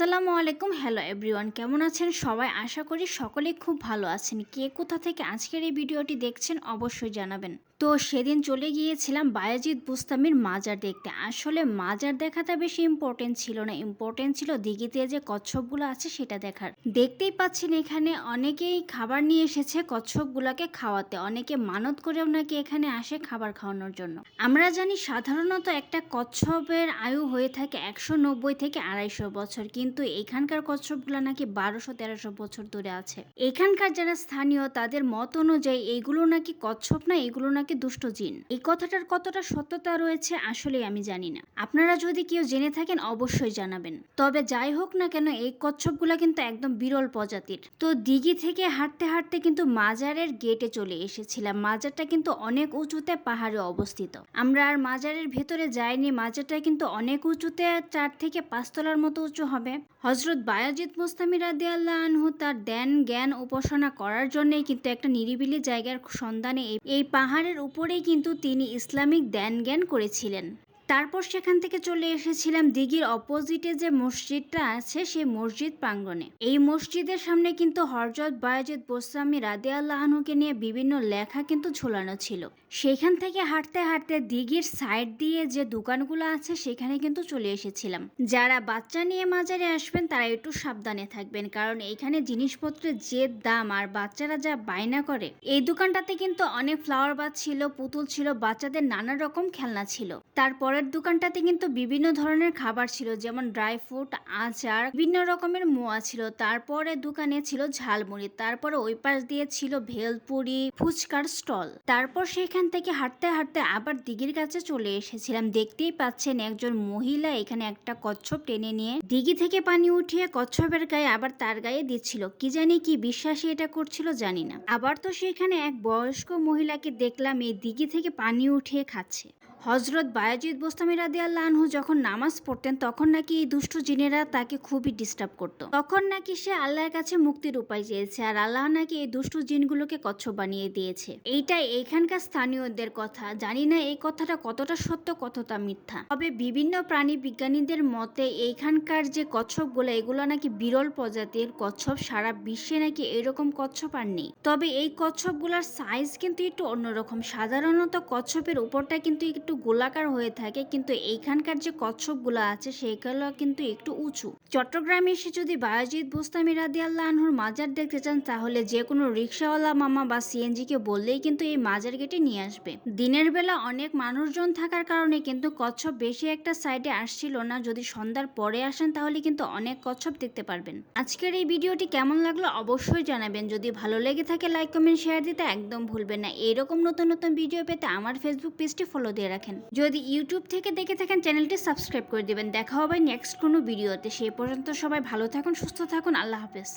আসসালামু আলাইকুম। Hello everyone কেমন আছেন সবাই? আশা করি সকলেই খুব ভালো আছেন। কে কোথা থেকে আজকের এই ভিডিওটি দেখছেন অবশ্যই জানাবেন। তো সেদিন চলে গিয়েছিলাম বায়াজিৎ বুস্তামির মাজার দেখতে। আসলে মাজার দেখাটা বেশি ইম্পর্টেন্ট ছিল না। ইম্পর্টেন্ট ছিল দিঘিতে যে কচ্ছপগুলো আছে সেটা দেখার। দেখতেই পাচ্ছেন এখানে অনেকেই খাবার নিয়ে এসেছে কচ্ছপগুলোকে খাওয়াতে। অনেকে মানত করেও নাকি এখানে আসে খাবার খাওয়ানোর জন্য। আমরা জানি সাধারণত একটা কচ্ছপের আয়ু হয়ে থাকে একশো নব্বই থেকে আড়াইশো বছর। কিন্তু এখানকার কচ্ছপগুলো নাকি বারোশো, তেরোশো বছর ধরে আছে। এখানকার যারা স্থানীয়, তাদের মত অনুযায়ী এইগুলো নাকি কচ্ছপ না, এগুলো নাকি দুষ্ট জিন। এই কথাটার কতটা সত্যতা রয়েছে আসলে আমি জানি না। আপনারা যদি কেউ জেনে থাকেন অবশ্যই জানাবেন। তবে যাই হোক না কেন, এই কচ্ছপগুলো কিন্তু একদম বিরল প্রজাতির। তো দিঘি থেকে হাঁটতে হাঁটতে কিন্তু মাজারের গেটে চলে এসেছিলাম। মাজারটা কিন্তু অনেক উঁচুতে পাহাড়ে অবস্থিত। আমরা আর মাজারের ভেতরে যাইনি। মাজারটা কিন্তু অনেক উঁচুতে, চার থেকে পাঁচতলার মতো উঁচু হবে। হজরত বায়াজিৎ মুস্তামি রাদি আল্লাহ আনহু তার দেন জ্ঞান, উপাসনা করার জন্যই কিন্তু একটা নিরিবিলি জায়গার সন্ধানে এই পাহাড়ের উপরেই কিন্তু তিনি ইসলামিক ধ্যান জ্ঞান করেছিলেন। তারপর সেখান থেকে চলে এসেছিলাম দিঘির অপোজিটে যে মসজিদটা আছে, সেই মসজিদ প্রাঙ্গণে। এই মসজিদের সামনে কিন্তু হরজত বায়াজিদ বোসামি রাদে আল্লাহনুকে নিয়ে বিভিন্ন লেখা কিন্তু ঝোলানো ছিল। সেখান থেকে হাঁটতে হাঁটতে দিঘির সাইড দিয়ে যে দোকানগুলো আছে, সেখানে কিন্তু চলে এসেছিলাম। যারা বাচ্চা নিয়ে মাজারে আসবেন, তারা একটু সাবধানে থাকবেন, কারণ এখানে জিনিসপত্রের যে দাম আর বাচ্চারা যা বায়না করে, এই দোকানটাতে কিন্তু অনেক ফ্লাওয়ার বাজ ছিল, পুতুল ছিল, বাচ্চাদের নানা রকম খেলনা ছিল। তারপরের দোকানটাতে কিন্তু বিভিন্ন ধরনের খাবার ছিল, যেমন ড্রাই ফ্রুট আচার, বিভিন্ন রকমের মোয়া ছিল। তারপরে দোকানে ছিল ঝালমুড়ি, তারপরে ওই পাশ দিয়ে ছিল ভেলপুরি, ফুচকার স্টল। তারপর সেখান থেকে হাঁটতে হাঁটতে আবার দিঘির কাছে চলে এসেছিলাম। দেখতেই পাচ্ছেন একজন মহিলা এখানে একটা কচ্ছপ টেনে নিয়ে দিঘি থেকে পানি উঠিয়ে কচ্ছপের গায়ে আবার তার গায়ে দিচ্ছিল। কি জানি কি বিশ্বাসে এটা করছিল জানি না। আবার তো সেখানে এক বয়স্ক মহিলাকে দেখলাম এই দিঘি থেকে পানি উঠিয়ে খাচ্ছে। হজরত বায়াজিদ বোস্তামি রাদি আল্লাহ আনহু যখন নামাজ পড়তেন, তখন নাকি এই দুষ্ট জিনেরা তাকে খুবই ডিস্টার্ব করতো। তখন নাকি সে আল্লাহর কাছে মুক্তির উপায় চেয়েছে আর আল্লাহ নাকি এই দুষ্ট জিনগুলোকে কচ্ছপ বানিয়ে দিয়েছে। এইটাই এখানকার স্থানীয়দের কথা। জানি না এই কথাটা কতটা সত্য, কতটা মিথ্যা। তবে বিভিন্ন প্রাণী বিজ্ঞানীদের মতে এইখানকার যে কচ্ছপগুলো, এগুলো নাকি বিরল প্রজাতির কচ্ছপ। সারা বিশ্বে নাকি এরকম কচ্ছপ আর নেই। তবে এই কচ্ছপগুলোর সাইজ কিন্তু একটু অন্যরকম। সাধারণত কচ্ছপের উপরটা কিন্তু একটু গোলাকার হয়ে থাকে, কিন্তু এইখানকার যে কচ্ছপগুলো আছে সেগুলো কিন্তু একটু উঁচু। চট্টগ্রামে এসে যদি বায়োজিৎ বুস্তামি রাদি আল্লাহ মাজার দেখতে চান, তাহলে যে কোনো রিক্সাওয়ালা মামা বা সিএনজি কে বললেই কিন্তু এই মাজার গেটে নিয়ে আসবে। দিনের বেলা অনেক মানুষজন থাকার কারণে কিন্তু কচ্ছপ বেশি একটা সাইডে আসছিল না। যদি সন্ধ্যার পরে আসেন, তাহলে কিন্তু অনেক কচ্ছপ দেখতে পারবেন। আজকের এই ভিডিওটি কেমন লাগল অবশ্যই জানাবেন। যদি ভালো লেগে থাকে, লাইক, কমেন্ট, শেয়ার দিতে একদম ভুলবেন না। এরকম নতুন নতুন ভিডিও পেতে আমার ফেসবুক পেজটি ফলো দিয়ে রাখেন যদি ইউটিউব থেকে দেখে থাকেন, চ্যানেলটি সাবস্ক্রাইব করে দেবেন। দেখা হবে নেক্সট কোনো ভিডিওতে। সেই পর্যন্ত সবাই ভালো থাকুন, সুস্থ থাকুন। আল্লাহ হাফেজ।